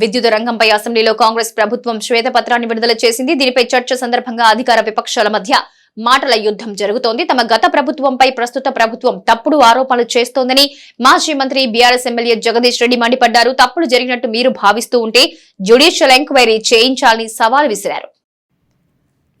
విద్యుత్ రంగంపై అసెంబ్లీలో కాంగ్రెస్ ప్రభుత్వం శ్వేతపత్రాన్ని విడుదల చేసింది. దీనిపై చర్చ సందర్భంగా అధికార విపక్షాల మధ్య మాటల యుద్ధం జరుగుతోంది. తమ గత ప్రభుత్వంపై ప్రస్తుత ప్రభుత్వం తప్పుడు ఆరోపణలు చేస్తోందని మాజీ మంత్రి బీఆర్ఎస్ ఎమ్మెల్యే జగదీష్ రెడ్డి మండిపడ్డారు. తప్పుడు జరిగినట్టు మీరు భావిస్తూ ఉంటే జ్యుడిషియల్ ఎంక్వైరీ చేయించాలని సవాల్ విసిరారు.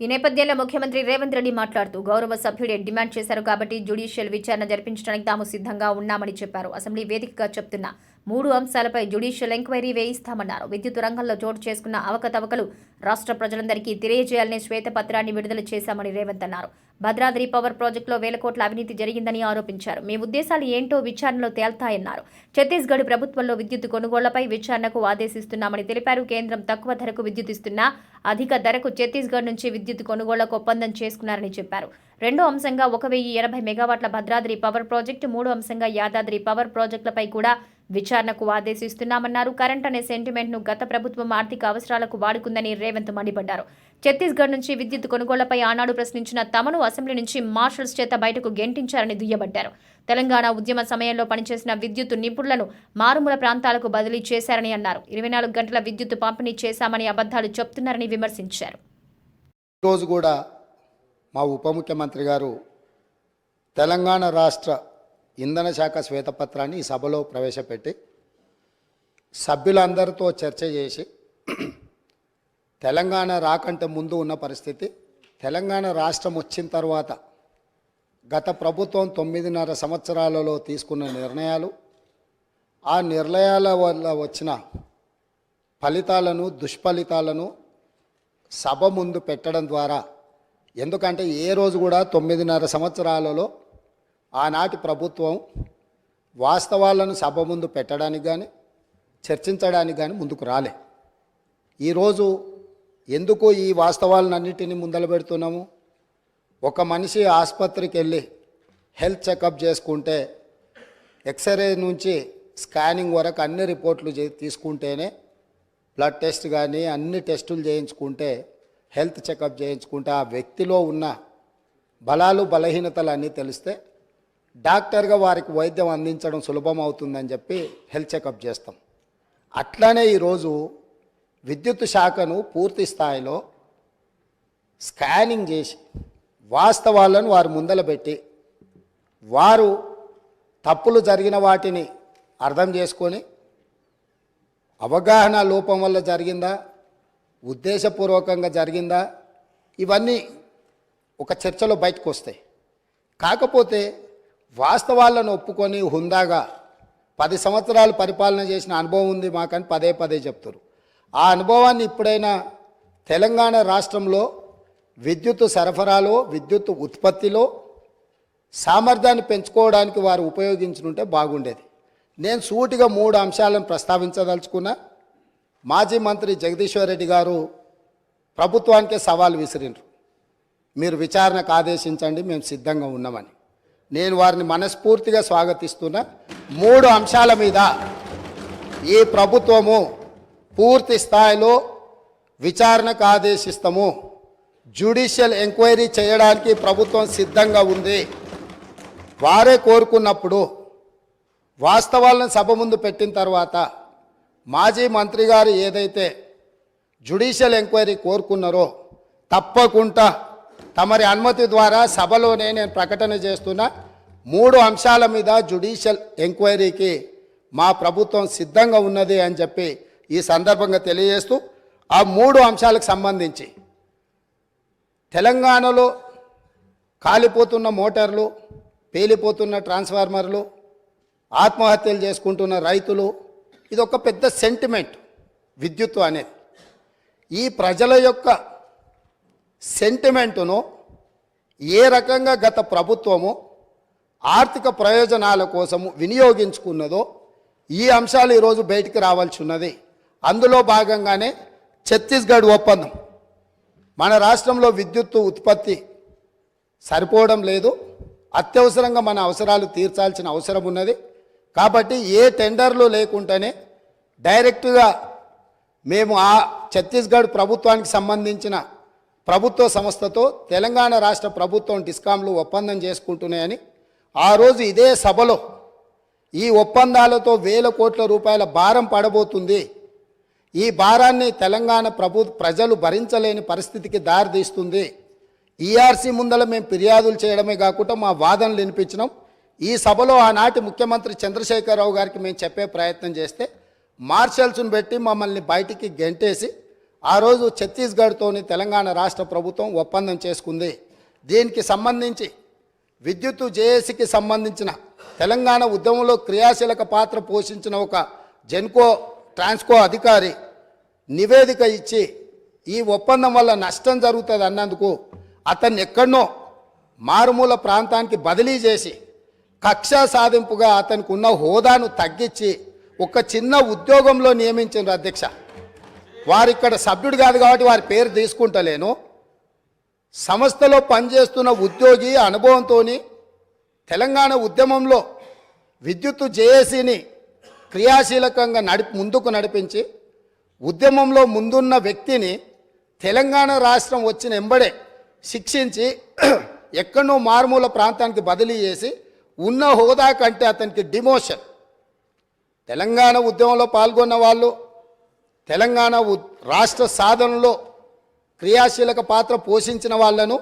ఈ నేపథ్యంలో ముఖ్యమంత్రి రేవంత్ రెడ్డి మాట్లాడుతూ గౌరవ సభ్యుడే డిమాండ్ చేశారు కాబట్టి జ్యుడిషియల్ విచారణ జరిపించడానికి తాము సిద్ధంగా ఉన్నామని చెప్పారు. అసెంబ్లీ వేదికగా చెప్తున్నా మూడు అంశాలపై జ్యుడిషియల్ ఎంక్వైరీ వేయిస్తామన్నారు. విద్యుత్ రంగంలో చోటు చేసుకున్న అవకతవకలు రాష్ట్ర ప్రజలందరికీ తెలియజేయాలని శ్వేతపత్రాన్ని విడుదల చేశామని రేవంత్ అన్నారు. భద్రాద్రి పవర్ ప్రాజెక్టులో వేల కోట్ల అవినీతి జరిగిందని ఆరోపించారు. మీ ఉద్దేశాలు ఏంటో విచారణలో తేల్తాయన్నారు. ఛత్తీస్గఢ్ ప్రభుత్వంలో విద్యుత్ కొనుగోళ్ళపై విచారణకు ఆదేశిస్తున్నామని తెలిపారు. కేంద్రం తక్కువ ధరకు విద్యుత్ ఇస్తున్నా అధిక ధరకు ఛత్తీస్గఢ్ నుంచి విద్యుత్ కొనుగోళ్ళకు ఒప్పందం చేసుకున్నారని చెప్పారు. రెండో అంశంగా ఒక వెయ్యి ఎనభై మెగావాట్ల భద్రాద్రి పవర్ ప్రాజెక్టు మూడో అంశంగా యాదాద్రి పవర్ ప్రాజెక్టులపై కూడా విచారణకు ఆదేశిస్తున్నామన్నారు. కరెంట్ అనే సెంటిమెంట్ను గత ప్రభుత్వం ఆర్థిక అవసరాలకు వాడుకుందని రేవంత్ మండిపడ్డారు. ఛత్తీస్గఢ్ నుంచి విద్యుత్ కొనుగోళ్ళపై ఆనాడు ప్రశ్నించిన తమను అసెంబ్లీ నుంచి మార్షల్స్ చేత బయటకు గెంటించారని దుయ్యబట్టారు. తెలంగాణ ఉద్యమ సమయంలో పనిచేసిన విద్యుత్ నిపుణులను మారుమూల ప్రాంతాలకు బదిలీ చేశారని అన్నారు. ఇరవై నాలుగు గంటల విద్యుత్ పంపిణీ చేశామని అబద్ధాలు చెప్తున్నారని విమర్శించారు. ఈరోజు కూడా మా ఉప ముఖ్యమంత్రి గారు తెలంగాణ రాష్ట్ర ఇంధన శాఖ శ్వేతపత్రాన్ని ఈ సభలో ప్రవేశపెట్టి సభ్యులందరితో చర్చ చేసి తెలంగాణ రాకంటే ముందు ఉన్న పరిస్థితి తెలంగాణ రాష్ట్రం వచ్చిన తర్వాత గత ప్రభుత్వం తొమ్మిదిన్నర సంవత్సరాలలో తీసుకున్న నిర్ణయాలు ఆ నిర్ణయాల వల్ల వచ్చిన ఫలితాలను దుష్ఫలితాలను సభ ముందు పెట్టడం ద్వారా ఎందుకంటే ఏ రోజు కూడా తొమ్మిదిన్నర సంవత్సరాలలో ఆనాటి ప్రభుత్వం వాస్తవాలను సభ ముందు పెట్టడానికి కానీ చర్చించడానికి కానీ ముందుకు రాలే. ఈరోజు ఎందుకు ఈ వాస్తవాలన్నిటిని ముందల పెడుతున్నాము? ఒక మనిషి ఆసుపత్రికి వెళ్ళి హెల్త్ చెకప్ చేసుకుంటే ఎక్స్రే నుంచి స్కానింగ్ వరకు అన్ని రిపోర్ట్లు చే- తీసుకుంటేనే బ్లడ్ టెస్ట్ కానీ అన్ని టెస్టులు చేయించుకుంటే హెల్త్ చెకప్ చేయించుకుంటే ఆ వ్యక్తిలో ఉన్న బలాలు బలహీనతలు అన్నీ తెలిస్తే డాక్టర్గా వారికి వైద్యం అందించడం సులభం అవుతుందని చెప్పి హెల్త్ చెకప్ చేస్తాం. అట్లానే ఈరోజు విద్యుత్ శాఖను పూర్తి స్థాయిలో స్కానింగ్ చేసి వాస్తవాలను వారు ముందల పెట్టి వారు తప్పులు జరిగిన వాటిని అర్థం చేసుకొని అవగాహన లోపం వల్ల జరిగిందా? ఉద్దేశపూర్వకంగా జరిగిందా? ఇవన్నీ ఒక చర్చలో బయటకు వస్తాయి. కాకపోతే వాస్తవాలను ఒప్పుకొని హుందాగా పది సంవత్సరాలు పరిపాలన చేసిన అనుభవం ఉంది మాకని పదే పదే చెప్తారు. ఆ అనుభవాన్ని ఇప్పుడైనా తెలంగాణ రాష్ట్రంలో విద్యుత్ సరఫరాలో విద్యుత్ ఉత్పత్తిలో సామర్థ్యాన్ని పెంచుకోవడానికి వారు ఉపయోగించుంటే బాగుండేది. నేను సూటిగా మూడు అంశాలను ప్రస్తావించదలుచుకున్నా. మాజీ మంత్రి జగదీశ్వర్ రెడ్డి గారు ప్రభుత్వానికే సవాల్ విసిరిండ్రు మీరు విచారణకు ఆదేశించండి మేము సిద్ధంగా ఉన్నామని. నేను వారిని మనస్ఫూర్తిగా స్వాగతిస్తున్న మూడు అంశాల మీద ఈ ప్రభుత్వము పూర్తి స్థాయిలో విచారణకు ఆదేశిస్తాము. జ్యుడిషియల్ ఎంక్వైరీ చేయడానికి ప్రభుత్వం సిద్ధంగా ఉంది. వారే కోరుకున్నప్పుడు వాస్తవాలను సభ ముందు పెట్టిన తర్వాత మాజీ మంత్రి గారు ఏదైతే జ్యుడిషియల్ ఎంక్వైరీ కోరుకున్నారో తప్పకుండా తమరి అనుమతి ద్వారా సభలోనే నేను ప్రకటన చేస్తున్నా. మూడు అంశాల మీద జుడిషియల్ ఎంక్వైరీకి మా ప్రభుత్వం సిద్ధంగా ఉన్నది అని చెప్పి ఈ సందర్భంగా తెలియజేస్తూ ఆ మూడు అంశాలకు సంబంధించి తెలంగాణలో కాలిపోతున్న మోటార్లు పేలిపోతున్న ట్రాన్స్ఫార్మర్లు ఆత్మహత్యలు చేసుకుంటున్న రైతులు ఇది ఒక పెద్ద సెంటిమెంట్ విద్యుత్ అనేది. ఈ ప్రజల యొక్క సెంటిమెంటును ఏ రకంగా గత ప్రభుత్వము ఆర్థిక ప్రయోజనాల కోసము వినియోగించుకున్నదో ఈ అంశాలు ఈరోజు బయటికి రావాల్సి ఉన్నది అందులో భాగంగానే ఛత్తీస్గఢ్ ఒప్పందం. మన రాష్ట్రంలో విద్యుత్ ఉత్పత్తి సరిపోవడం లేదు. అత్యవసరంగా మన అవసరాలు తీర్చాల్సిన అవసరం ఉన్నది. కాబట్టి ఏ టెండర్లు లేకుండానే డైరెక్ట్గా మేము ఆ ఛత్తీస్గఢ్ ప్రభుత్వానికి సంబంధించిన ప్రభుత్వ సంస్థతో తెలంగాణ రాష్ట్ర ప్రభుత్వం డిస్కాంలు ఒప్పందం చేసుకుంటున్నాయని ఆ రోజు ఇదే సభలో ఈ ఒప్పందాలతో వేల కోట్ల రూపాయల భారం పడబోతుంది. ఈ భారాన్ని తెలంగాణ ప్రభు ప్రజలు భరించలేని పరిస్థితికి దారితీస్తుంది. ఈఆర్సీ ముందల మేము ఫిర్యాదులు చేయడమే కాకుండా మా వాదనలు వినిపించినాం. ఈ సభలో ఆనాటి ముఖ్యమంత్రి చంద్రశేఖరరావు గారికి మేము చెప్పే ప్రయత్నం చేస్తే మార్షల్స్ను పెట్టి మమ్మల్ని బయటికి గెంటేసి ఆ రోజు ఛత్తీస్గఢ్తోని తెలంగాణ రాష్ట్ర ప్రభుత్వం ఒప్పందం చేసుకుంది. దీనికి సంబంధించి విద్యుత్ జేఏసీకి సంబంధించిన తెలంగాణ ఉద్యమంలో క్రియాశీలక పాత్ర పోషించిన ఒక జెన్కో ట్రాన్స్కో అధికారి నివేదిక ఇచ్చి ఈ ఒప్పందం వల్ల నష్టం జరుగుతుంది అన్నందుకు అతన్ని ఎక్కడనో మారుమూల ప్రాంతానికి బదిలీ చేసి కక్ష సాధింపుగా అతనికి ఉన్న హోదాను తగ్గించి ఒక చిన్న ఉద్యోగంలో నియమించారు అధ్యక్ష. వారు ఇక్కడ సభ్యుడు కాదు కాబట్టి వారి పేరు తీసుకుంటలేను. సంస్థలో పనిచేస్తున్న ఉద్యోగి అనుభవంతో తెలంగాణ ఉద్యమంలో విద్యుత్ జేఏసీని క్రియాశీలకంగా నడి ముందుకు నడిపించి ఉద్యమంలో ముందున్న వ్యక్తిని తెలంగాణ రాష్ట్రం వచ్చిన ఎంబడే శిక్షించి ఎక్కడో మారుమూల ప్రాంతానికి బదిలీ చేసి ఉన్న హోదా కంటే అతనికి డిమోషన్. తెలంగాణ ఉద్యమంలో పాల్గొన్న వాళ్ళు తెలంగాణ ఉ- రాష్ట్ర సాధనలో క్రియాశీలక పాత్ర పోషించిన వాళ్ళను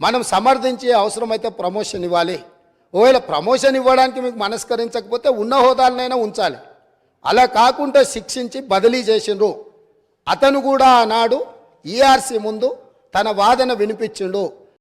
మనం సమర్థించే అవసరమైతే ప్రమోషన్ ఇవ్వాలి. ఒకవేళ ప్రమోషన్ ఇవ్వడానికి మీకు మనస్కరించకపోతే ఉన్న హోదాలనైనా ఉంచాలి. అలా కాకుండా శిక్షించి బదిలీ చేసిండ్రు. అతను కూడా ఆనాడు ఈఆర్సీ ముందు తన వాదన వినిపించిండు.